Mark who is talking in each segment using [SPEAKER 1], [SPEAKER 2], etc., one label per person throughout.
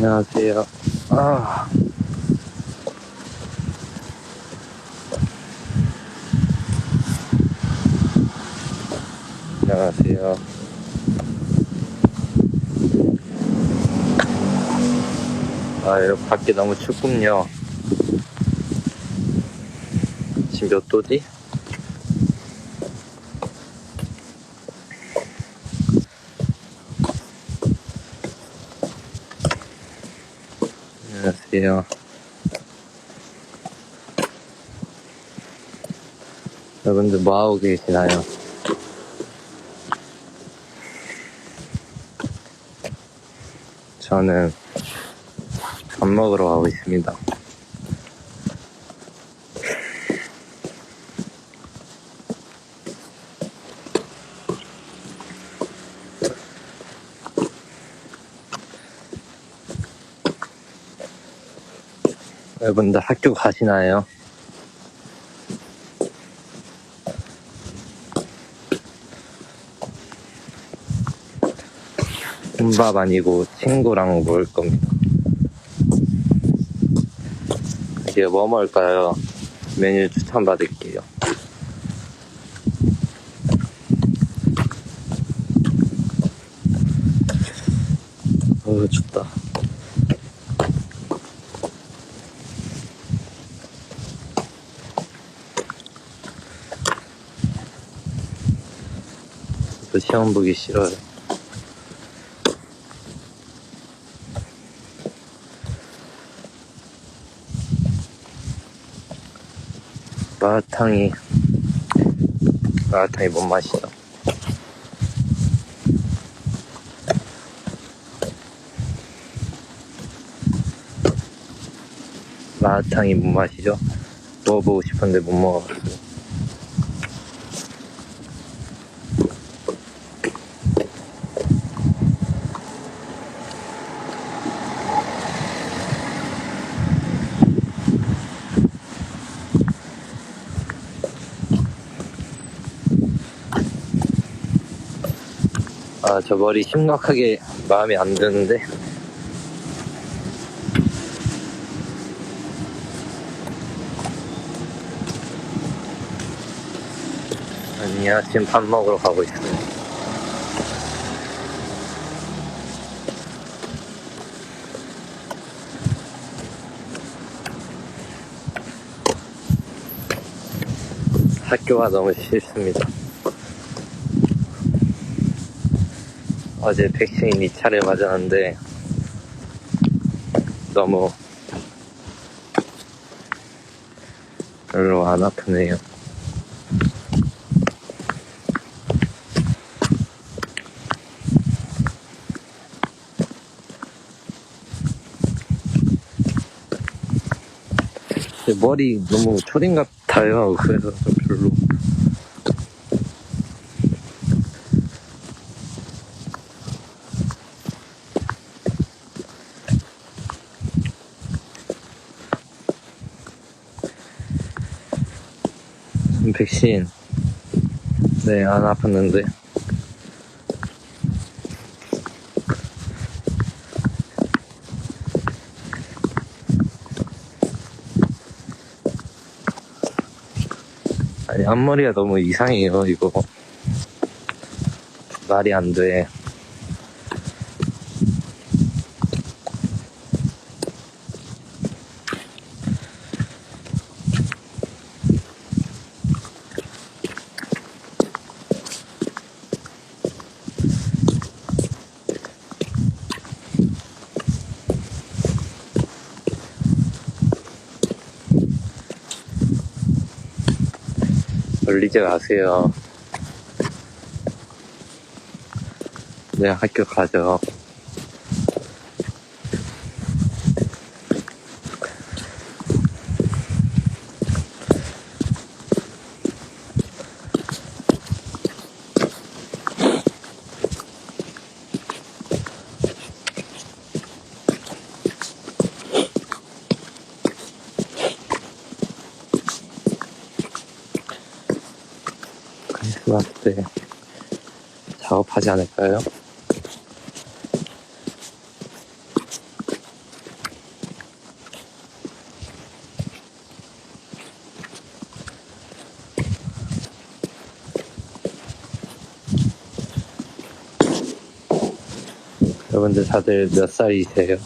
[SPEAKER 1] 안녕하세요. 아. 안녕하세요. 아, 여기 밖에 너무 춥군요. 지금 몇 도지? 안녕하세요. 여러분들 뭐하고 계시나요? 저는 밥 먹으러 가고 있습니다. 여러분들 학교 가시나요? 혼밥 아니고 친구랑 먹을 겁니다. 이게 뭐 먹을까요? 메뉴 추천 받을게요. 어우, 춥다. 또 시험 보기 싫어요. 마라탕이 마라탕이 뭔 맛이야? 마라탕이 뭔 맛이죠? 먹어보고 싶은데 못 먹어가지고 아, 저 머리 심각하게 마음에 안 드는데. 아니야, 지금 밥 먹으러 가고 있어요. 학교가 너무 싫습니다. 어제 백신 2차를 맞았는데 너무 별로 안 아프네요. 제 머리 너무 초딩 같아요. 그래서 좀 별로. 백신. 네 안 아팠는데. 아니 앞머리가 너무 이상해요 이거. 말이 안돼 멀리지 가세요. 네 학교 가죠 되지 않을까요? 여러분들 다들 몇 살이세요?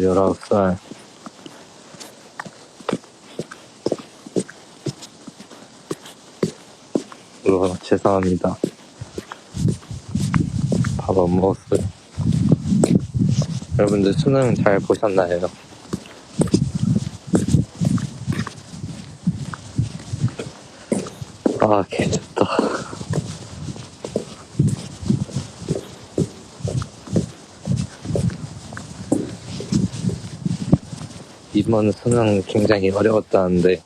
[SPEAKER 1] 19살. 어, 죄송합니다. 밥 안 먹었어요. 여러분들 수능 잘 보셨나요? 아, 개좋 이번 수능 굉장히 어려웠다는데,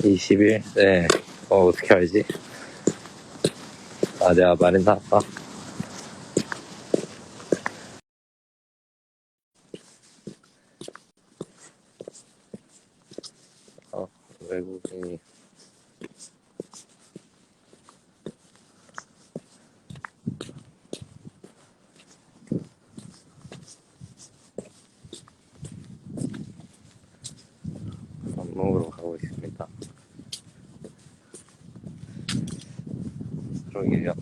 [SPEAKER 1] 이 20일? 네. 어, 어떻게 알지? 아, 내가 말했나, 아까? 어, 외국인이. 밥 먹으러 가고 있습니다. 그러게요.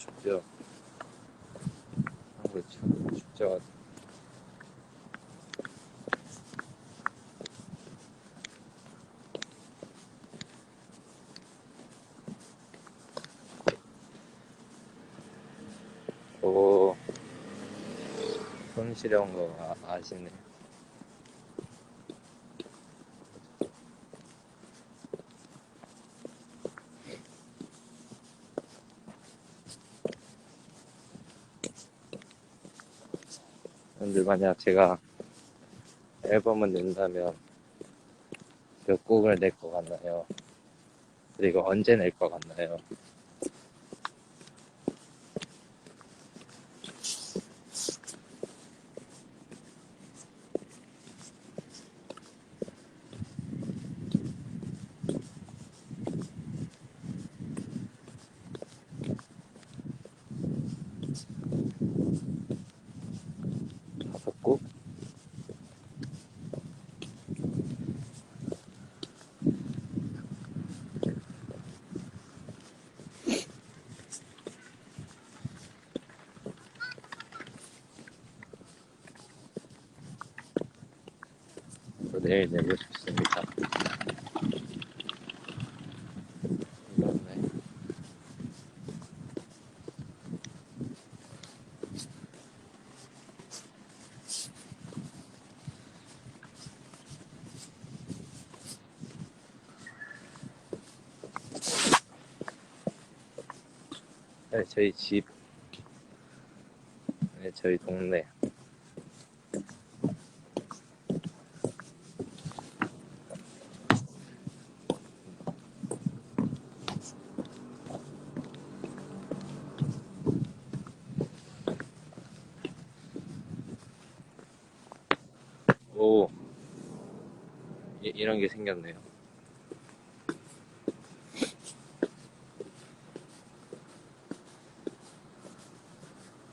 [SPEAKER 1] 한국은 춥죠. 한국 참 춥죠. 오, 손 시려운 거 아, 아시네. 근데 만약 제가 앨범을 낸다면 몇 곡을 낼 것 같나요? 그리고 언제 낼 것 같나요? 다섯 곡? 또 내일 내고 싶습니다. 그렇네. 네, 저희 집, 네, 저희 동네. 오, 이, 이런 게 생겼네요.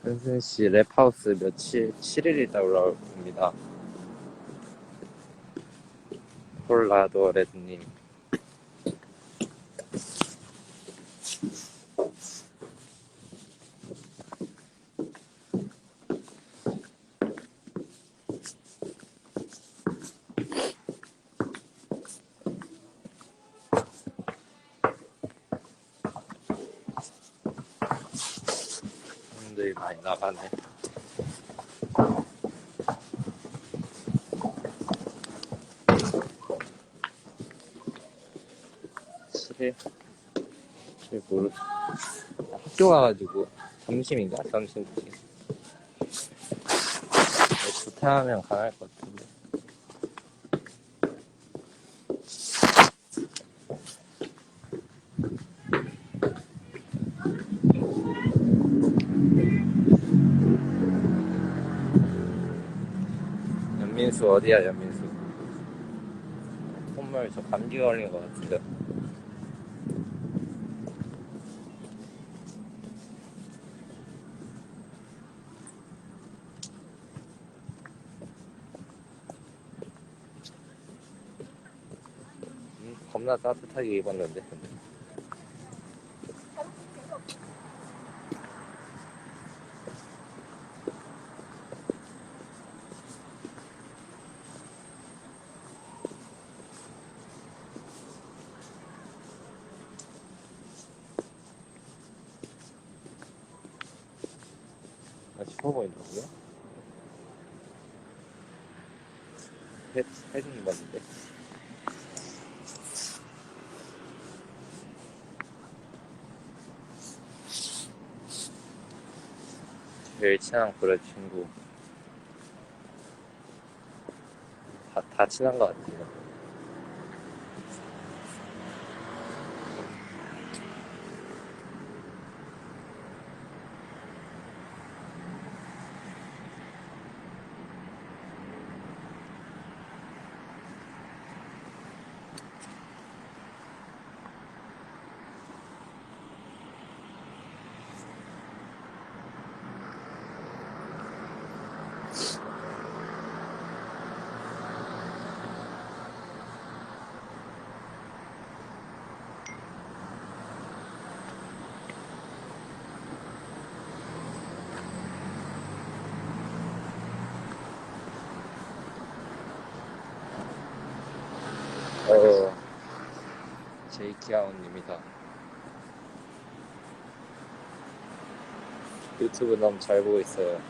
[SPEAKER 1] 현승 씨 랩하우스 며칠 7일 있다 올라옵니다. 콜라도 레드님. 사람들이 많이 나가네. 실, 실 모르, 학교 가가지고 점심인가? 점심 때. 부탁하면 강할 것 같은데. 연민수 어디야 연민수? 콧물 저 감기 걸린 것 같은데. 음, 겁나 따뜻하게 입었는데. 아, 추워 보인다고요? 해, 해준 입었는데. 제일 친한 그런 친구. 다, 다 친한 것 같아요. 어, 제이키아오님이다. 유튜브 너무 잘 보고 있어요.